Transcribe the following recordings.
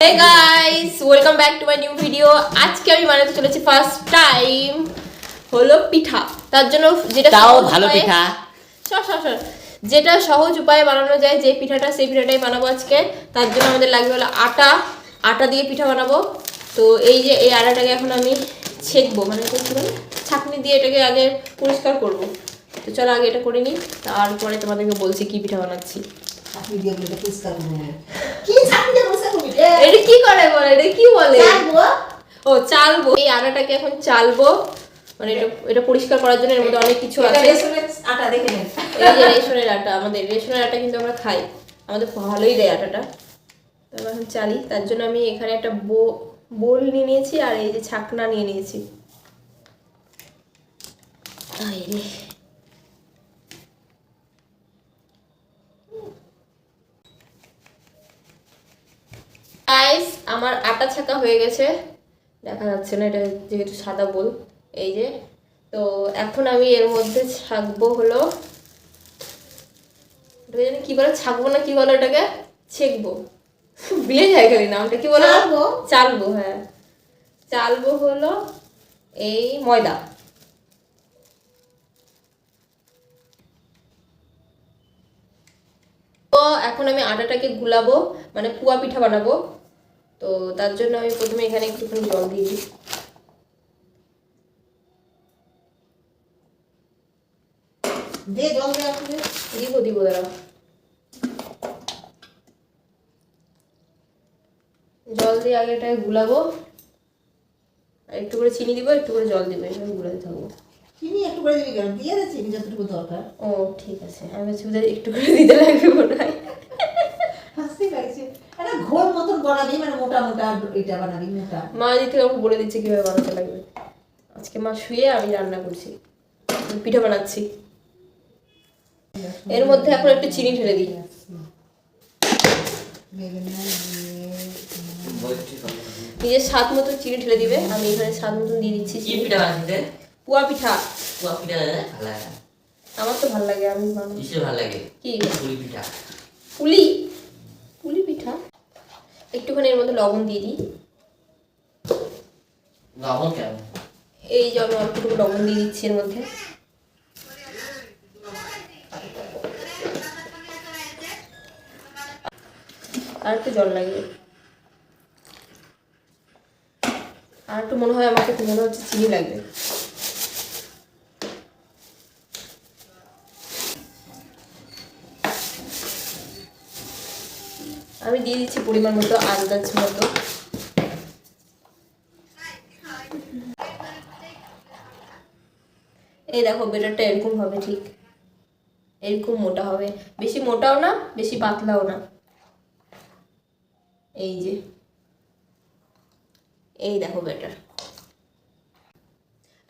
Hey guys welcome back to my new video আজকে আমি বানাতে চলেছি ফার্স্ট টাইম হলো পিঠা। তার জন্য যেটা তাও সহজ ভালো উপায়ে- পিঠা। সর সর সর যেটা সহজ উপায়ে বানানো যায় যে পিঠাটা সেই পিঠাটাই বানাবো আজকে। তার জন্য আমাদের লাগবে হলো আটা। আটা দিয়ে পিঠা বানাবো। তো এই যে এই আটাটাকে এখন আমি ছেঁকবো। মানে ছাঁকনি দিয়ে এটাকে আগে পরিষ্কার করব। তো চলো আগে এটা করে নিই। তারপরে তোমাদেরকে বলছি কি পিঠা বানাচ্ছি। দিয়ে পরিষ্কার করব কি এটা কি করে বলে? এটা কি বলে? ও চালবো। এই আটাটাকে এখন চালবো। মানে এটা এটা পরিষ্কার করার জন্য এর মধ্যে অনেক কিছু আছে। রেশনের আটা দেখে নেন এই যে রেশনের আটা আমাদের রেশনের আটা কিন্তু আমরা খাই। আমাদের ভালোই দেয় আটাটা। তো এখন চালি। তার জন্য আমি এখানে একটা বো বোল নিয়ে নিয়েছি আর এই যে ছাকনা নিয়ে নিয়েছি। রে। আমার আটা ছাকা হয়ে গেছে। দেখা যাচ্ছে না এটা যেহেতু সাদা বোল এই যে। তো এখন আমি এর মধ্যে ছাকবো হলো জানি কি বলে ছাকবো না কি বলে এটাকে ছেকবো। বিয়ে যায় খালি নামটা কি বলে? চালবো হ্যাঁ। চালবো হলো এই ময়দা। তো এখন আমি আটাটাকে গুলাবো মানে পুয়া পিঠা বানাবো। তো তার জন্য আমি প্রথমে এখানে একটুখানি জল দিয়ে দিই। দে জল দে আপনি দিব দিব দাঁড়াও জল দিয়ে আগে এটাকে গুলাবো। আর একটু করে চিনি দিব একটু করে জল দিব এভাবে গুলাতে থাকব। চিনি একটু করে দিবি কেন? দিয়ে চিনি যতটুকু দরকার। ও ঠিক আছে। আমি একটু করে দিতে লাগবে মনে হয় হাসতে পারছি একটা বানাবি মানে মোটা মোটা এটা বানাবি মোটা। মা থেকে আমাকে বলে দিচ্ছে কীভাবে বানাতে লাগবে। আজকে মা শুয়ে আমি রান্না করছি পিঠা বানাচ্ছি। এর মধ্যে এখন একটু চিনি ঢেলে দিই। নিজের স্বাদ মতো চিনি ঢেলে দিবে আমি এখানে স্বাদ মতন দিয়ে দিচ্ছি চিনি। পিঠা রে? পুয়া পিঠা। পুয়া পিঠা ভালো লাগে আমার তো ভালো লাগে আমি। ভালো লাগে? কি? পুরি পিঠা। পুলি পুলি? একটুখানি এর মধ্যে লবণ দিয়ে দিই। লবণ কেন? এই যে আমি অল্পটুকু লবণ দিয়ে দিচ্ছি এর মধ্যে। আর একটু জল লাগবে আর একটু মনে হয় আমাকে মনে হচ্ছে চিনি লাগবে। আমি দিয়ে দিচ্ছি পরিমাণ মতো আন্দাজ মতো। এই দেখো, বেটারটা এরকম হবে ঠিক। এরকম মোটা হবে। বেশি মোটাও না, বেশি পাতলাও না। এই যে। এই দেখো বেটার।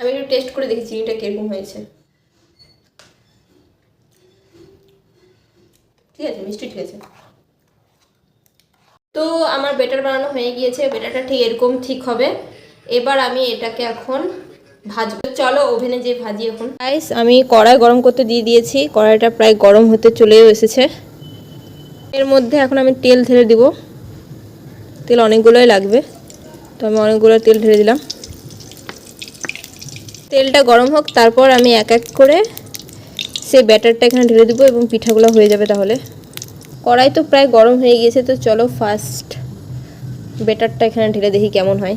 আমি একটু টেস্ট করে দেখি চিনিটা কীরকম হয়েছে। ঠিক আছে, মিষ্টি ঠিক আছে। তো আমার বেটার বানানো হয়ে গিয়েছে বেটারটা ঠিক এরকম ঠিক হবে। এবার আমি এটাকে এখন ভাজবো। চলো ওভেনে যে ভাজি এখন। গাইস আমি কড়াই গরম করতে দিয়ে দিয়েছি। কড়াইটা প্রায় গরম হতে চলেও এসেছে। এর মধ্যে এখন আমি তেল ঢেলে দিব। তেল অনেকগুলোই লাগবে। তো আমি অনেকগুলো তেল ঢেলে দিলাম। তেলটা গরম হোক, তারপর আমি এক এক করে সেই ব্যাটারটা এখানে ঢেলে দেবো এবং পিঠাগুলো হয়ে যাবে তাহলে। কড়াই তো প্রায় গরম হয়ে গিয়েছে, তো চলো ফার্স্ট বেটারটা এখানে ঢেলে দেখি কেমন হয়।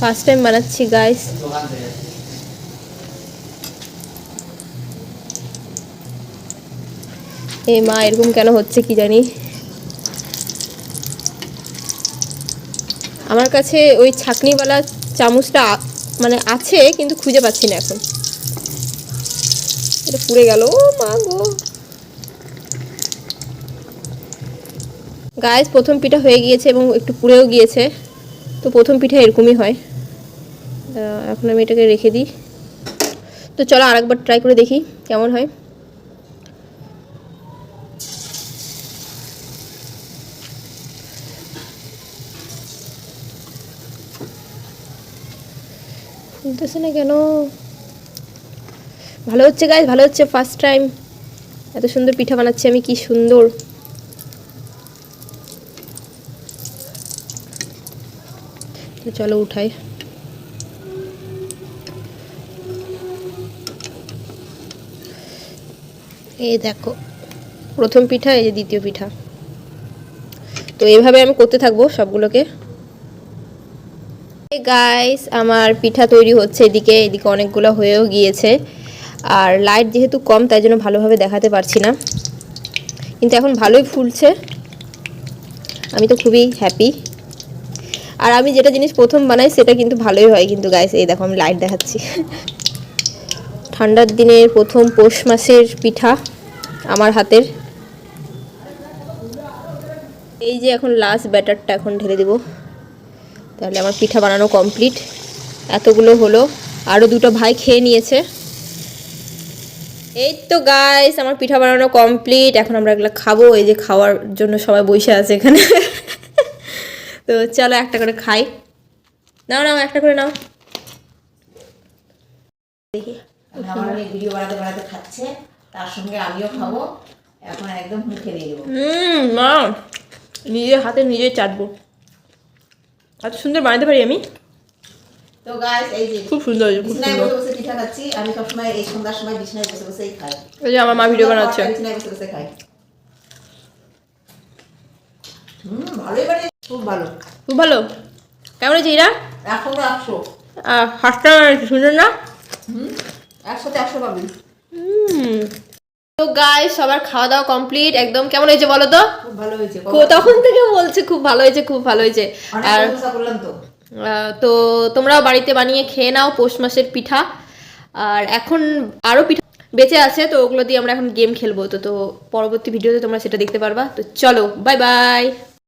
ফার্স্ট টাইম বানাচ্ছি গাইস এই মা, এরকম কেন হচ্ছে কি জানি? আমার কাছে ওই ছাকনিওয়ালা চামচটা মানে আছে, কিন্তু খুঁজে পাচ্ছি না এখন। এটা পুড়ে গেল। ও মা গো। গায়েস প্রথম পিঠা হয়ে গিয়েছে এবং একটু পুড়েও গিয়েছে। তো প্রথম পিঠা এরকমই হয়। এখন আমি এটাকে রেখে দিই। তো চলো আরেকবার ট্রাই করে দেখি কেমন হয়। ফুলতেছে না কেন? ভালো হচ্ছে গাইজ ভালো হচ্ছে? ফার্স্ট টাইম এত সুন্দর পিঠা বানাচ্ছি আমি, কি সুন্দর। চলো উঠাই। এই দেখো, প্রথম পিঠা, এই যে দ্বিতীয় পিঠা। তো এইভাবে আমি করতে থাকব সবগুলোকে। গাইস আমার পিঠা তৈরি হচ্ছে এদিকে এদিকে অনেকগুলো হয়েও গিয়েছে। আর লাইট যেহেতু কম, তাই জন্য ভালোভাবে দেখাতে পারছি না। কিন্তু এখন ভালোই ফুলছে। আমি তো খুবই হ্যাপি আর আমি যেটা জিনিস প্রথম বানাই, সেটা কিন্তু ভালোই হয়। কিন্তু গাইস এই দেখো, আমি লাইট দেখাচ্ছি। ঠান্ডার দিনের প্রথম পৌষ মাসের পিঠা আমার হাতের। এই যে এখন লাস্ট ব্যাটারটা এখন ঢেলে দেবো। তাহলে আমার পিঠা বানানো কমপ্লিট এতগুলো হলো। আরও দুটো ভাই খেয়ে নিয়েছে। এই তো গাইস আমার পিঠা বানানো কমপ্লিট এখন আমরা এগুলো খাব। এই যে খাওয়ার জন্য সবাই বসে আছে এখানে। তো চলো একটা করে খাই। নাও নাও একটা করে নাও। দেখি। আমার ভিডিও বানাতে বানাতে খাচ্ছে। তার সঙ্গে আমিও খাব। এখন একদম মুখে দিয়ে দেবো। হুম মা। নিজের হাতে নিজেই চাটবো। এত সুন্দর বানাতে পারি আমি? তো গাইস এই যে খুব সুন্দর খুব সুন্দর। বসে বসে পিঠা খাচ্ছি আমি সবসময় এই সন্ধ্যার সময় বিছানায় বসে বসেই খাই। এই যে আমার মা ভিডিও বানাচ্ছে। বিছানায় বসে বসে খাই। হুম ভালোই বানিয়ে খুব ভালো। খুব ভালো। কেমন হয়েছে এরা এখনও একশো। হাসটা সুন্দর না? হুম একশোতে একশো পাবি। তো গাই সবার খাওয়া দাওয়া কমপ্লিট একদম কেমন হয়েছে বলো তো? খুব ভালো হয়েছে তখন থেকে বলছে খুব ভালো হয়েছে খুব ভালো হয়েছে। আর তো। তো তোমরাও বাড়িতে বানিয়ে খেয়ে নাও পৌষ মাসের পিঠা। আর এখন আরও পিঠা বেঁচে আছে, তো ওগুলো দিয়ে আমরা এখন গেম খেলব। তো তো পরবর্তী ভিডিওতে তোমরা সেটা দেখতে পারবা। তো চলো বাই বাই